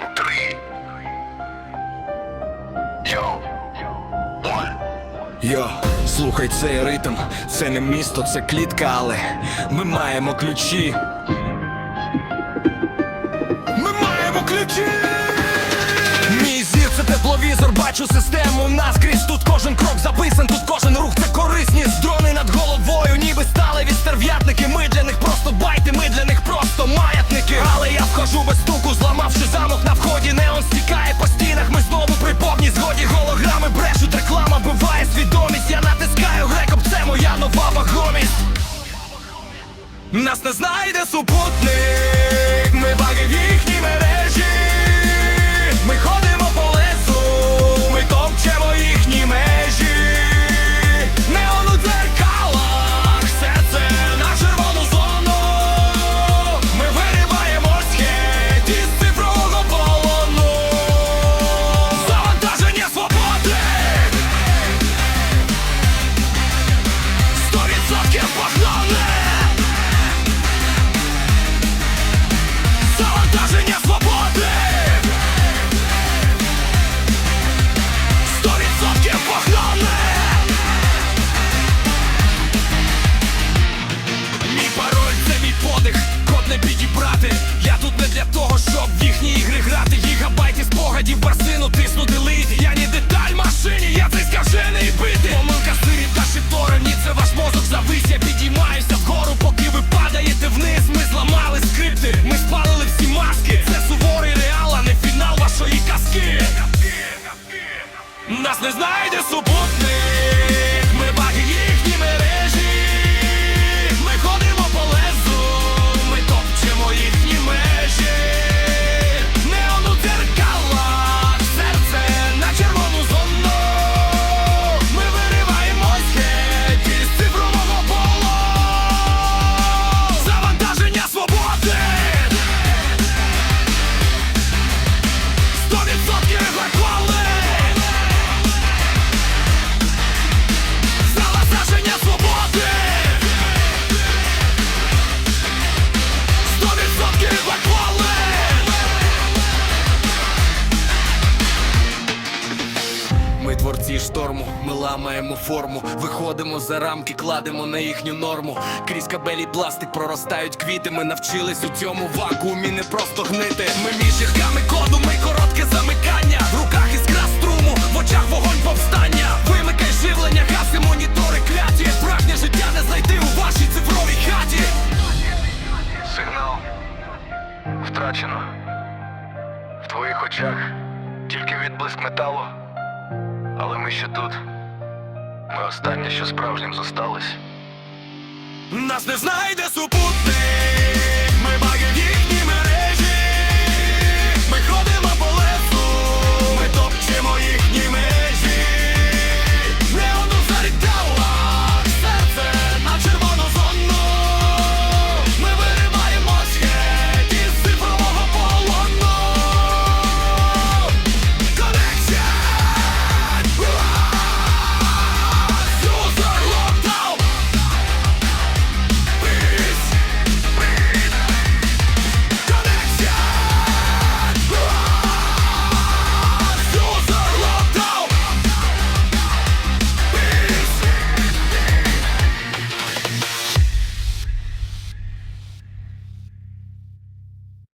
день три. Йоу! Йо, слухай цей ритм, це не місто, це клітка, але ми маємо ключі. Ми маємо ключі. Мій зір це тепловізор, бачу систему наскрізь. Тут кожен крок записан. тут нас не знайде супутник, Нас не знайде супутник, Ми творці шторму, ми ламаємо форму, виходимо за рамки, кладемо на їхню норму. Крізь кабелі пластик проростають квіти. Ми навчились у цьому вакуумі не просто гнити. Ми між їхками коду, ми коротке замикання. В руках іскра струму, в очах вогонь повстання. Вимикай живлення, гаси монітори кляті. Прагне життя не знайти у вашій цифровій хаті. Сигнал втрачено. В твоїх очах тільки відблиск металу. Але ми ще тут. Ми останнє, що справжнім зосталось. Нас не знайде супутник,